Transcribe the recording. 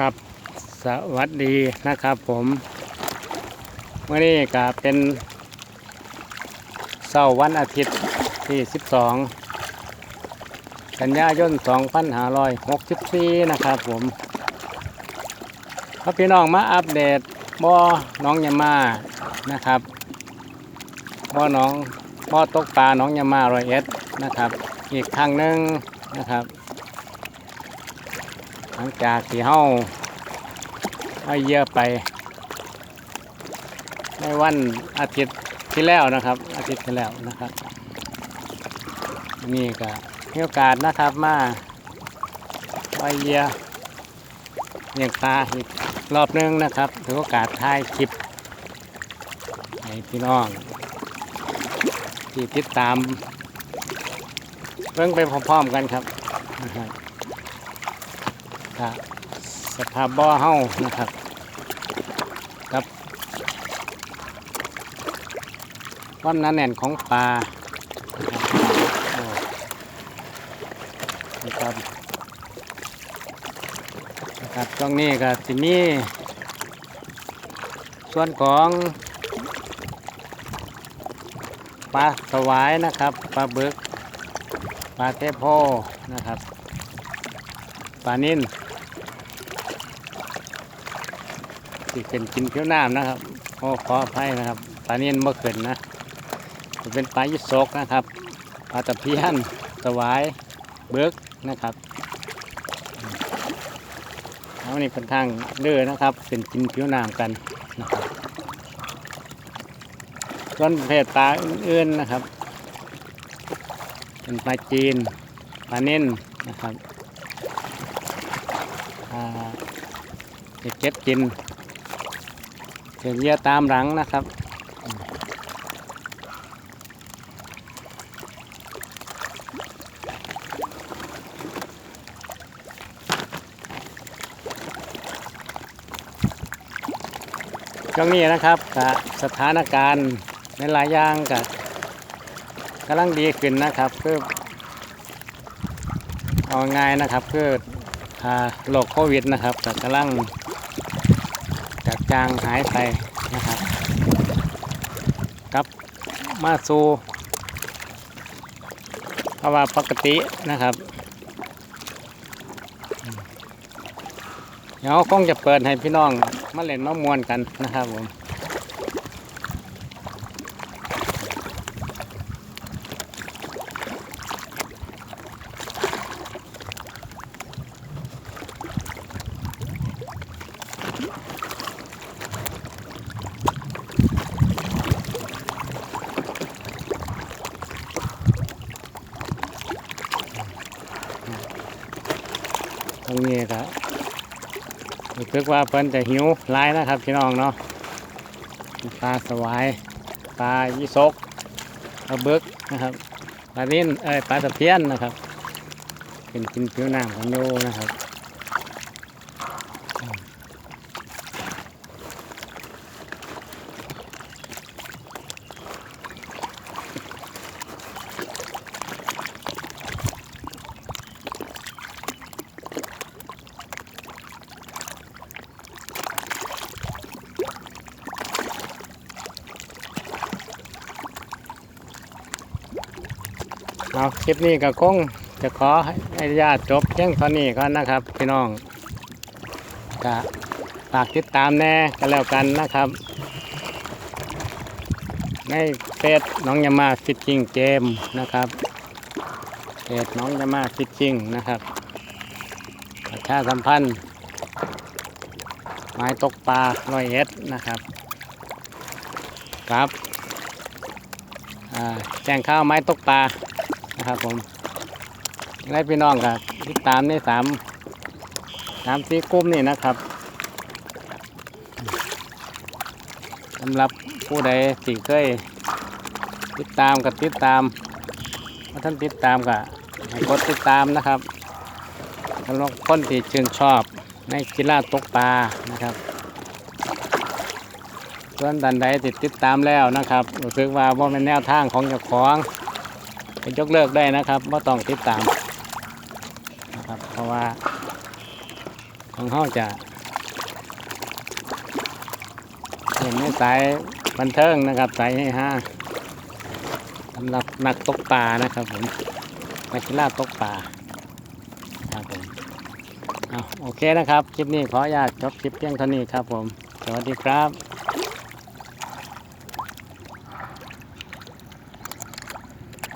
ครับสวัสดีนะครับผมเมื่อนี้ก็เป็นเสาร์วันอาทิตย์ที่ 12 กันยายน 2564 นะครับผมพระพี่น้องมาอัปเดตบ่อน้องยามานะครับบ่อน้องบ่อตกปลาน้องยามาร้อยเอ็ดนะครับ อีกครั้งหนึ่งนะครับ ลังจากที่เฮาเอาเยอะไป ในวันอาทิตย์ที่แล้วนะครับ อาทิตย์ที่แล้วนะครับ นี่ก็มีโอกาสนะครับมาเอาเยียเลี้ยงปลาอีกรอบหนึงนะครับถือโอกาสถ่ายคลิปให้พี่น้องที่ติดตามเพิ่งไปพร้อมๆกันครับ ครับสภาพบ่อเฮานะครับกับความหนาแน่นของปลาครับนะครับนะครับตรงนี้ก็จะมีส่วนของปลาสวายนะครับปลาบึกปลาเทโพนะครับปลานิ่น ที่เป็นกินเพี้ยวน้ำนะครับโอ้ขออภัยนะครับปลานิ่นเมื่อคืนนะเป็นปลายิสกนะครับปลาตะเพียนสวายเบิกนะครับเอานี่ค่อนข้างเลือนะครับ เป็นกินเพี้ยวน้ำกันนะครับส่วนเพศปลาอื่นๆนะครับ เป็นปลาจีนปลาเนิ่นนะครับอ่าจะเก็บกิน เก็บเหยื่อตามหลังนะครับอืมช่วงนี้นะครับกับสถานการณ์ในหลายอย่างกับกำลังดีขึ้นนะครับคือเอาง่ายนะครับคืออ่าโรคโควิดนะครับก็กำลัง จางหายไปนะครับกลับมาสู่ภาะวะปกตินะครับ เดี๋ยวคงจะเปิดให้พี่น้องมาเล่นมามวนกันนะครับผม ตรงนี้ครับรู้สึกว่าเพิ่นจะหิวร้ายนะครับพี่น้องเนาะปลาสวายปลายี่ซกปลาบึกนะครับปลานิ่นเอ้ยปลาตะเพียนนะครับเป็นกินผิวน้ำของโยนะครับ เอาคลิปนี้ก็คงจะขอให้ญาตจบเพียงเท่านี้ก่อนนะครับพี่น้องก็ฝากติดตามแน่ก็แล้วกันนะครับ ในเฟซน้องยามาฟิชชิงเกมนะครับเพจน้องยามาฟิชชิงนะครับประชาสัมพันธ์ไม้ตกปลารอยเอ็ดนะครับครับแจ้งข้าวไม้ตกปลา นะครับผมและพี่น้องกับติดตามในสามสามสีกลุ่มนี่นะครับสำหรับผู้ใดที่เคยติดตามกับติดตามถ้าท่านติดตามก็ให้กดติดตามนะครับสำหรับคนที่ชื่นชอบในกีฬาตกปลานะครับส่วนดันใดติดติดตามแล้วนะครับรู้สึกว่าว่าเป็นแนวทางของเจ้าของ ปยกเลิกได้นะครับว่าต้องติดตามนะครับเพราะว่าของเขาจะเห็นสายบันเทิงนะครับสายให้ฮะสำหรับนักตกปลานะครับผมนักกีฬาตกปลาครับผมอโอเคนะครับ คลิปนี้ขออนุญาตจบคลิปเพียงเท่านี้ครับผม สวัสดีครับ